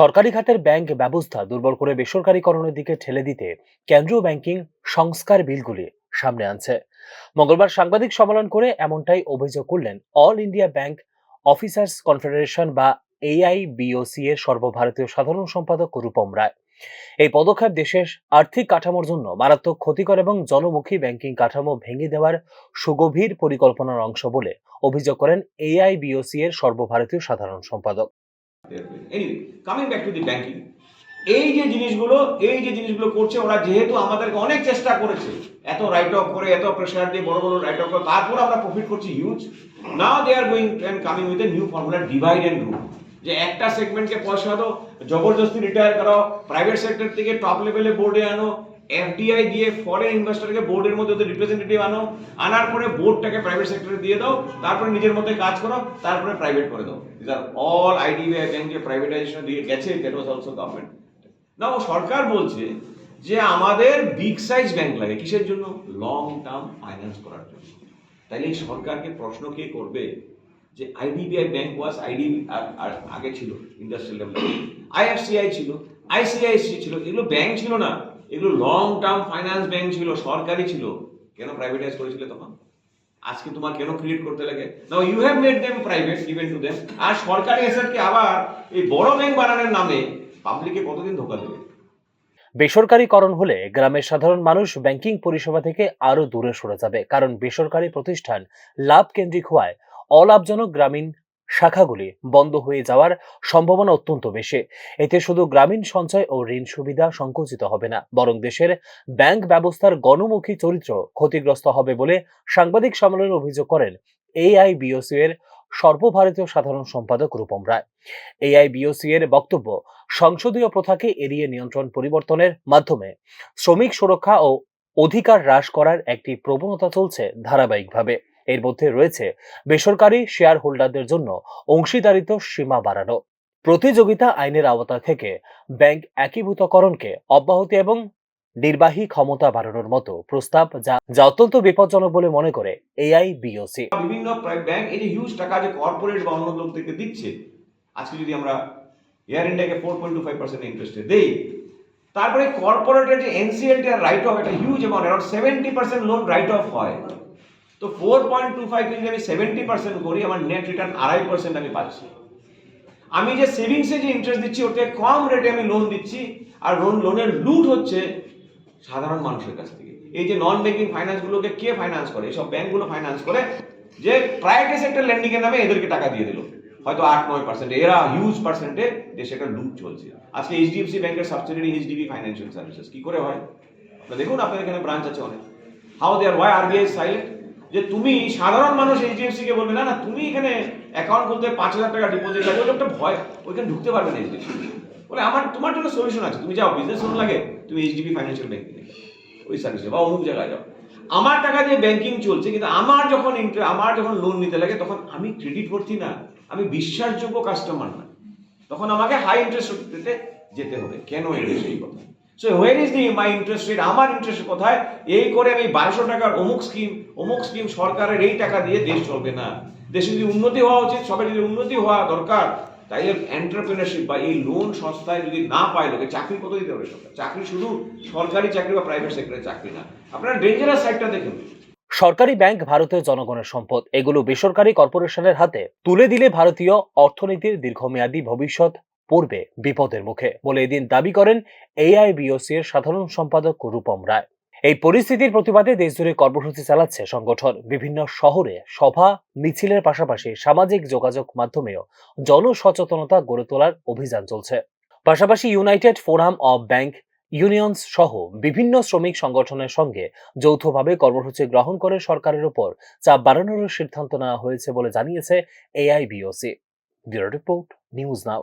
সরকারি খাতের ব্যাংক ব্যবস্থা দুর্বল করে বেসরকারীকরণের দিকে ঠেলে দিতে কেন্দ্রীয় ব্যাংকিং সংস্কার বিলগুলি সামনে আনছে। মঙ্গলবার সাংবাদিক সম্মেলন করে এমনটাই অভিযোগ করলেন all India bank officers confederation বা এআইবিওসি এর সর্বভারতীয় সাধারণ সম্পাদক রূপম রায়। এই পদক্ষেপ দেশের আর্থিক কাঠামোর জন্য মারাত্মক ক্ষতিকর এবং জনমুখী ব্যাংকিং কাঠামো ভেঙে দেওয়ার সুগভীর পরিকল্পনার অংশ বলে অভিযোগ করেন এআইবিওসি এর সর্বভারতীয় সাধারণ সম্পাদক। Anyway coming back to the banking এই যে জিনিসগুলো, এই যে জিনিসগুলো করছে, ওরা যেহেতু আমাদেরকে অনেক চেষ্টা করেছে, এত রাইট অফ করে, এত প্রেশার দিয়ে বড় বড় রাইট অফ করে, তারপর আমরা প্রফিট করছি huge now they are going and coming with a new formula divide and rule যে একটা সেগমেন্টকে পয়সা দাও, জবরদস্তি রিটায়ার করাও প্রাইভেট সেক্টর থেকে টপ লেভেলে বোর্ডে আনো এফডিআই দিয়ে ফরেন ইনভেস্টরকে বোর্ডের মধ্যে ওদের রিপ্রেজেন্টেটিভ আনো, আনার পরে বোর্ডটাকে প্রাইভেট সেক্টরে দিয়ে দাও, তারপরে নিজের মধ্যে কাজ করো, তারপরে প্রাইভেট করে দাও। This are all IDBI bank যে প্রাইভেটাইজেশন দিয়ে গেছে দ্যাট ওয়াজ অলসো গভর্নমেন্ট না সরকার বলছে যে আমাদের বিগ সাইজ ব্যাংক লাগে। কিসের জন্য? লং টার্ম ফাইন্যান্স করার জন্য। তাইলে সরকারকে প্রশ্ন কে করবে যে আইডিবিআই ব্যাংক ওয়াজ আইডি আর আগে ছিল ইন্ডাস্ট্রিয়াল ডেভেলপমেন্ট আইএফসিআই ছিল আইসিআইসি ছিল, এগুলো ব্যাংক ছিল না। এগুলো লং টার্ম ফাইন্যান্স ব্যাংক ছিল, সরকারি ছিল। কেন প্রাইভেটাইজ করেছিলে তখন? আজকে তোমার কেন ক্রিয়েট করতে লাগে? Now you have made them private given to them আর সরকারি অ্যাসেটকে আবার এই বড় ব্যাংক বানানোর নামে পাবলিকে কতদিন ধোকা দেবে? বেসরকারীকরণ হলে গ্রামের সাধারণ মানুষ ব্যাংকিং পরিষেবা থেকে আরও দূরে সরে যাবে। কারণ বেসরকারি প্রতিষ্ঠান লাভ কেন্দ্রিক হওয়ায় অলাভজনক গ্রামীণ শাখাগুলি বন্ধ হয়ে যাওয়ার সম্ভাবনা অত্যন্ত বেশি। এতে শুধু গ্রামীণ সঞ্চয় ও ঋণ সুবিধা সংকুচিত হবে না, বরং দেশের ব্যাংক ব্যবস্থার গণমুখী চরিত্র ক্ষতিগ্রস্ত হবে বলে সাংবাদিক সম্মেলনে অভিযোগ করেন এআইবিওসি এর সর্বভারতীয় সাধারণ সম্পাদক রূপম রায়। এআইবিওসি এর বক্তব্য সংসদীয় প্রথাকে এড়িয়ে নিয়ন্ত্রণ পরিবর্তনের মাধ্যমে শ্রমিক সুরক্ষা ও অধিকার হ্রাস করার একটি প্রবণতা চলছে ধারাবাহিকভাবে। এর মধ্যে রয়েছে বেসরকারি শেয়ার হোল্ডারদের জন্য অংশীদারিত্ব সীমা বাড়ানো। প্রতিযোগিতা আইনের আওতা থেকে ব্যাংক একীভূতকরণকে অব্যাহতি এবং নির্বাহী ক্ষমতা বাড়ানোর মতো প্রস্তাব যা যা অত্যন্ত বিপজ্জনক বলে মনে করে এআইবিওসি বিভিন্ন ব্যাংক এই যে হিউজ টাকা যে কর্পোরেট বা অন্য লোকদেরকে দিচ্ছে। আজকে যদি আমরা এয়ার ইন্ডিয়াকে four point two five percent ইন্টারেস্টে দেই, তারপরে কর্পোরেটের যে এনসিএলটি আর রাইট অফ একটা huge amount around seventy percent loan write off হয়। তো ফোর পয়েন্ট টু ফাইভ যদি আমি সেভেন্টি পার্সেন্ট করি, আমার নেট রিটার্ন আড়াই পার্সেন্ট আমি পাচ্ছি। আমি যে সেভিংসে যে ইন্টারেস্ট দিচ্ছি থেকে কম রেটে আমি লোন দিচ্ছি, আর লোন লোনের লুট হচ্ছে সাধারণ মানুষের কাছ থেকে। এই যে নন ব্যাংকিং ফাইন্যান্সগুলোকে কে ফাইন্যান্স করে? এইসব ব্যাংকগুলো ফাইন্যান্স করে, যে প্রাইভেট সেক্টর ল্যান্ডিং এর নামে এদেরকে টাকা দিয়ে দিল। হয়তো আট নয় পার্সেন্ট এরা হিউজ পার্সেন্টে দেশে একটা লুট চলছে। আজকে এইচডিএফসি ব্যাংকের সাবসিডারি এইচডিবি ফাইন্যান্সিয়াল সার্ভিসেস কি করে হয়? দেখুন, আপনাদের এখানে ব্রাঞ্চ আছে অনেক। How dare why RBI silent যে তুমি সাধারণ মানুষ এইচডিএফসি কে বলবে, না না, তুমি এখানে অ্যাকাউন্ট খুলতে পাঁচ হাজার টাকা ডিপোজিট লাগে ওটা একটা ভয়, ওইখানে ঢুকতে পারবে না এইচডিএফসি বলে, আমার, তোমার জন্য সলিউশন আছে, তুমি যাও বিজনেস লোন লাগে, তুমি এইচডিবি ফাইন্যান্সিয়াল ব্যাংকিং ওই সার্ভিসে বা অমুক জায়গায় যাও। আমার টাকা দিয়ে ব্যাংকিং চলছে, কিন্তু আমার যখন ইন্টার আমার যখন লোন নিতে লাগে, তখন আমি ক্রেডিট করছি না, আমি বিশ্বাসযোগ্য কাস্টমার না। তখন আমাকে হাই ইন্টারেস্ট রেটে যেতে হবে। কেন এটা সেই কথা? So is the my interest rate আমার ইন্টারেস্ট কোথায়? এই করে আমি বারোশো টাকার অমুক স্কিম অমুক স্কিম সরকারের এই টাকা দিয়ে দেশ চলবে না। দেশে যদি উন্নতি হওয়া উচিত সবাই যদি উন্নতি হওয়া দরকার বা এই লোন সংস্থায় যদি না পায় লোকে, চাকরি কত দিতে হবে সরকার? চাকরি শুধু সরকারি চাকরি বা প্রাইভেট সেক্টরের চাকরি না। আপনারা ডেঞ্জারাস সাইডটা দেখুন। সরকারি ব্যাংক ভারতের জনগণের সম্পদ, এগুলো বেসরকারি কর্পোরেশনের হাতে। তুলে দিলে ভারতীয় অর্থনীতির দীর্ঘমেয়াদী ভবিষ্যৎ। পড়বে বিপদের মুখে। বলে এদিন দাবি করেন এআইবিওসি এর সাধারণ সম্পাদক রূপম রায়। এই পরিস্থিতির প্রতিবাদে দেশজুড়ে কর্মসূচি চালাচ্ছে সংগঠন। বিভিন্ন শহরে সভা, মিছিলের পাশাপাশি সামাজিক যোগাযোগ মাধ্যমেও জনসচেতনতা গড়ে তোলার অভিযান চলছে। পাশাপাশি United Forum of Bank Unions সহ বিভিন্ন শ্রমিক সংগঠনের সঙ্গে যৌথভাবে কর্মসূচি গ্রহণ করে সরকারের উপর চাপ বাড়ানোর সিদ্ধান্ত নেওয়া হয়েছে বলে জানিয়েছে AIBOC bureau report, news now.